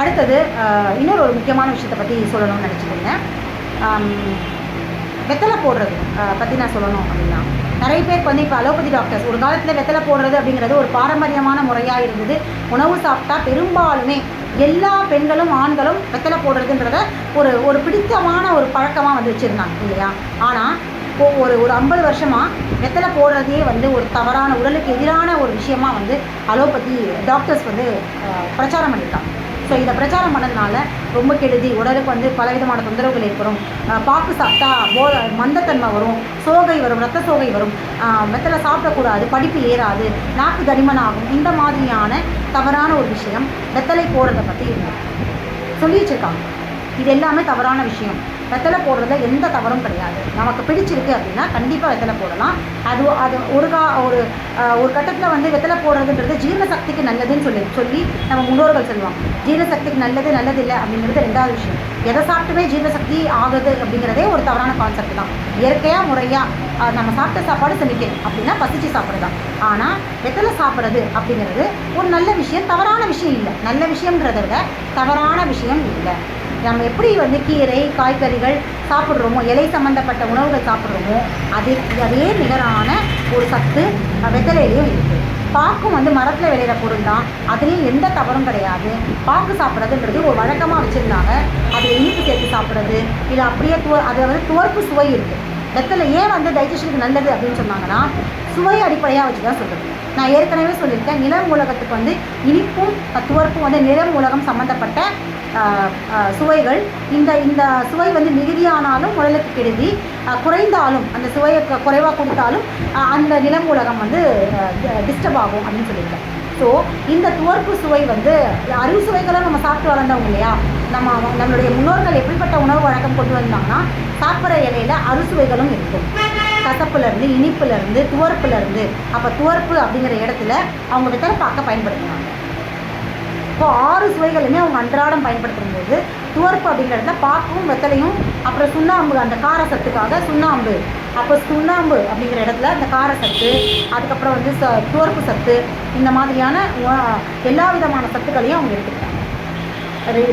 அடுத்தது இன்னொரு ஒரு முக்கியமான விஷயத்தை பற்றி சொல்லணும்னு நினச்சிக்கோங்க. வெத்தலை போடுறது பற்றி நான் சொல்லணும் அப்படின்னா. நிறைய பேருக்கு வந்து இப்போ அலோபதி டாக்டர்ஸ் ஒரு காலத்தில் வெத்தலை போடுறது அப்படிங்கிறது ஒரு பாரம்பரியமான முறையாக இருந்தது. உணவு சாப்பிட்டா பெரும்பாலுமே எல்லா பெண்களும் ஆண்களும் வெத்தலை போடுறதுன்றத ஒரு ஒரு பிடித்தமான ஒரு பழக்கமாக வந்து வச்சுருந்தாங்க இல்லையா? ஆனால் இப்போ ஒரு ஒரு ஐம்பது வருஷமாக வெத்தலை போடுறதையே வந்து ஒரு தவறான உடலுக்கு எதிரான ஒரு விஷயமாக வந்து அலோபதி டாக்டர்ஸ் வந்து பிரச்சாரம் பண்ணியிருக்காங்க ஸோ இதை பிரச்சாரம் பண்ணதுனால ரொம்ப கெடுதி. உடலுக்கு வந்து பலவிதமான தொந்தரவுகள் ஏற்படும். பாக்கு சாப்பிட்டா போ மந்தத்தன்மை வரும். சோகை வரும் ரத்த சோகை வரும். மெத்தலை சாப்பிடக்கூடாது படிப்பு ஏறாது நாக்கு தடிமன் ஆகும். இந்த மாதிரியான தவறான ஒரு விஷயம் வெத்தலை போடுறதை பற்றி சொல்லி வச்சுருக்காங்க இது எல்லாமே தவறான விஷயம். வெத்தலை போடுறதுல எந்த தவறும் கிடையாது. நமக்கு பிடிச்சிருக்கு அப்படின்னா கண்டிப்பாக வெத்தலை போடலாம். அது அது ஒரு கா ஒரு ஒரு கட்டத்தில் வந்து வெத்தலை போடுறதுன்றது ஜீரணசக்திக்கு நல்லதுன்னு சொல்லி சொல்லி நம்ம முன்னோர்கள் சொல்லுவாங்க. ஜீரண சக்திக்கு நல்லது நல்லது இல்லை அப்படிங்கிறது ரெண்டாவது விஷயம். எதை சாப்பிட்டுமே ஜீரணசக்தி ஆகுது அப்படிங்கிறதே ஒரு தவறான கான்செப்ட் தான். இயற்கையாக முறையாக நம்ம சாப்பிட்ட சாப்பாடு செமிக்கணும் அப்படின்னா பசிச்சு சாப்பிட்றது தான் ஆனால் வெத்தலை சாப்பிட்றது அப்படிங்கிறது ஒரு நல்ல விஷயம் தவறான விஷயம் இல்லை. நல்ல விஷயங்கிறத விட தவறான விஷயம் இல்லை. நம்ம எப்படி வந்து கீரை காய்கறிகள் சாப்பிட்றோமோ இலை சம்மந்தப்பட்ட உணவுகள் சாப்பிட்றோமோ அதே அதே நிகரான ஒரு சத்து வெத்தலையிலையும் இருக்குது பாக்கும் வந்து மரத்தில் விளையிற பொருள் தான். அதுலேயும் எந்த தவறும் கிடையாது. பாக்கு சாப்பிட்றதுன்றது ஒரு வழக்கமாக வச்சுருந்தாங்க. அது இனிப்பு சேர்த்து சாப்பிட்றது இல்லை அப்படியே துவ அதில் வந்து துவர்ப்பு சுவை இருக்குது வெத்தலை ஏன் வந்து டைஜஷனுக்கு நல்லது அப்படின்னு சொன்னாங்கன்னா சுவை அடிப்படையாக வச்சு தான் சொல்கிறது நான் ஏற்கனவே சொல்லியிருக்கேன் நில மூலகத்துக்கு வந்து இனிப்பும் துவர்ப்பும் வந்து நில மூலகம் சம்மந்தப்பட்ட சுவைகள். இந்த இந்த சுவை வந்து மிகுதியானாலும் உடலுக்கு கெடுதி குறைந்தாலும் அந்த சுவையை குறைவாக கொடுத்தாலும் அந்த நிலம் உலகம் வந்து டிஸ்டர்ப் ஆகும் அப்படின்னு சொல்லியிருக்கேன் ஸோ இந்த துவர்ப்பு சுவை வந்து அறுவை சுவைகளும் நம்ம சாப்பிட்டு வளர்ந்தவங்க இல்லையா? நம்ம நம்மளுடைய முன்னோர்கள் எப்படிப்பட்ட உணவு வழக்கம் கொண்டு வந்தாங்கன்னா சாப்பிட்ற இலையில அறுசுவைகளும் இருக்கும். கசப்புலேருந்து இனிப்புலேருந்து துவர்ப்புலேருந்து. அப்போ துவர்ப்பு அப்படிங்கிற இடத்துல அவங்க வெத்தலை பார்க்க பயன்படுத்தினாங்க இப்போ ஆறு சுவைகளுமே அவங்க அன்றாடம் பயன்படுத்தும் போது துவர்ப்பு அப்படிங்கிறத பாக்கும் வெத்தலையும் அப்புறம் சுண்ணாம்பு அந்த கார சத்துக்காக சுண்ணாம்பு. அப்போ சுண்ணாம்பு அப்படிங்கிற இடத்துல அந்த கார சத்து அதுக்கப்புறம் வந்து ச துவர்ப்பு சத்து இந்த மாதிரியான எல்லா விதமான சத்துக்களையும் அவங்க எடுத்துக்கிட்டாங்க.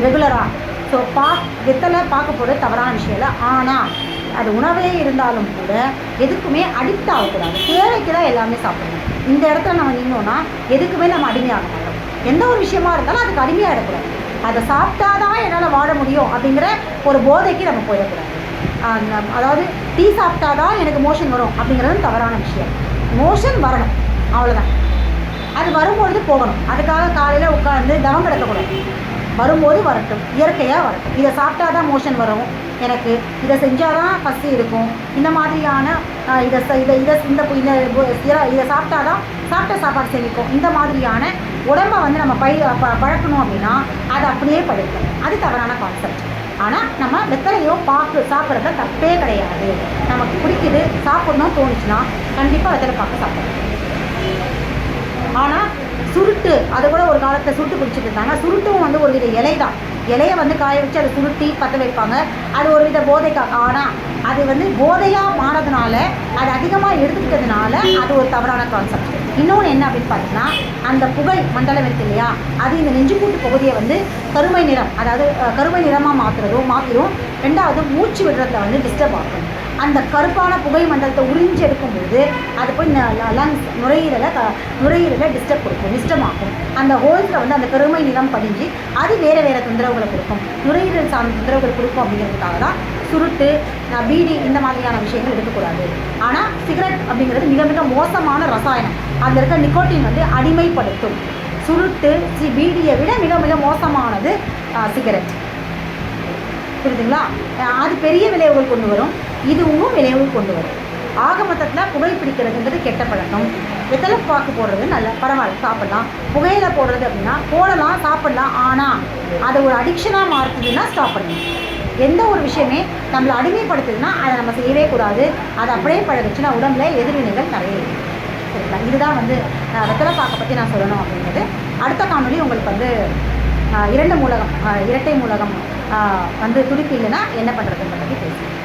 ரெகுலராக ஸோ பா வெத்தலை பார்க்க போகிற தவறான விஷயம் இல்லை. ஆனால் அது உணவே இருந்தாலும் கூட எதுக்குமே அடிக்ட் ஆகக்கூடாது. தேவைக்கு தான் எல்லாமே சாப்பிடணும். இந்த இடத்துல நம்ம நின்னோன்னா எதுக்குமே நம்ம அடிமையாக எந்த ஒரு விஷயமா இருந்தாலும் அதுக்கு அடிமையாகிடக்கூடாது அதை சாப்பிட்டா தான் என்னால் வாழ முடியும் அப்படிங்கிற ஒரு போதைக்கு நம்ம போயிடக்கூடாது. அதாவது டீ சாப்பிட்டா தான் எனக்கு மோஷன் வரும் அப்படிங்கிறது தவறான விஷயம். மோஷன் வரணும். அவ்வளோதான் அது வரும்பொழுது போகணும். அதுக்காக காலையில் உட்காந்து தவம் கிடக்கக்கூடாது வரும்போது வரட்டும் இயற்கையாக வரட்டும். இதை சாப்பிட்டா தான் மோஷன் வரும். எனக்கு இதை செஞ்சால் தான் பசி இருக்கும். இந்த மாதிரியான இதை இதை இதை இந்த இந்த இதை- சாப்பிட்டா தான் சாப்பிட்ட சாப்பாடு சேமிக்கும் இந்த மாதிரியான உடம்பை வந்து நம்ம பை ப- பழக்கணும் அப்படின்னா அது அப்படியே படுக்கும் அது தவறான கான்செப்ட் ஆனால் நம்ம வெத்தலையோ பாக்கு சாப்பிட்றத தப்பே கிடையாது. நமக்கு பிடிக்குது சாப்பிட்ணும் தோணுச்சுன்னா கண்டிப்பாக வெத்தலை பாக்கு சாப்பிடணும். ஆனால் சுருட்டு அதை கூட ஒரு காலத்தில் சுருட்டு குடிச்சிட்டு இருந்தாங்க. சுருட்டும் வந்து ஒரு வித இலை தான். இலையை வந்து காய வச்சு அதை சுருட்டி பற்ற வைப்பாங்க. அது ஒரு வித போதைக்காக ஆனால் அது வந்து போதையாக மாறதுனால அது அதிகமாக எடுத்துக்கிட்டதுனால அது ஒரு தவறான கான்செப்ட் இன்னொன்று என்ன அப்படின்னு பார்த்தீங்கன்னா அந்த புகை மண்டலம் இருக்கு இல்லையா? அது இந்த நெஞ்சுக்கூட்டு பகுதியை வந்து கருமை நிறம் அதாவது கருமை நிறமாக மாற்றுறதோ மாற்றிடும் ரெண்டாவது மூச்சு விடுறதுல வந்து டிஸ்டர்ப் ஆகும் அந்த கருப்பான புகை மண்டலத்தை உறிஞ்சி எடுக்கும்போது அது போய் லங்ஸ் நுரையீரலை நுரையீரலை டிஸ்டர்ப் கொடுக்கும் டிஸ்டர்ப் ஆகும் அந்த ஹோல்ஸில் வந்து அந்த கருமை நிலம் படிஞ்சு அது வேறு வேறு தொந்தரவுகளை கொடுக்கும். நுரையீரல் சார்ந்த தொந்தரவுகள் கொடுக்கும் அப்படிங்கிறதுக்காக தான் சுருட்டு பீடி இந்த மாதிரியான விஷயங்கள் எடுக்கக்கூடாது. ஆனால் சிகரெட் அப்படிங்கிறது மிக மிக மோசமான ரசாயனம். அதில் இருக்க நிக்கோட்டின் வந்து அடிமைப்படுத்தும். சுருட்டு சி பீடியை விட மிக மிக மோசமானது சிகரெட். புரியுதுங்களா? அது பெரிய விளைவுகள் கொண்டு வரும். இதுவும் விளைவுகள் கொண்டு வரும். ஆக மொத்தத்தில் பிடிக்கிறதுன்றது கெட்ட பழக்கம். வெத்தலை பாக்கு போடுறது நல்ல பரவாயில்ல சாப்பிடலாம். புகையில போடுறது அப்படின்னா போடலாம் சாப்பிடலாம் ஆனால் அது ஒரு அடிக்ஷனாக மாறுத்துதுன்னா ஸ்டாப் பண்ணணும் எந்த ஒரு விஷயமே நம்மளை அடிமைப்படுத்துதுன்னா அதை நம்ம செய்யவே கூடாது. அதை அப்படியே பழகுச்சுன்னா உடம்புல எதிர்வினைகள் நிறைய சரிங்களா? இதுதான் வந்து வெத்தலை பாக்கை பற்றி நான் சொல்லணும் அப்படிங்கிறது அடுத்த காணொலி உங்களுக்கு வந்து இரண்டு மூலகம் இரட்டை மூலகம் வந்து துடிப்பு இல்லைன்னா என்ன பண்ணுறதுன்றதை பற்றி பேசுகிறேன்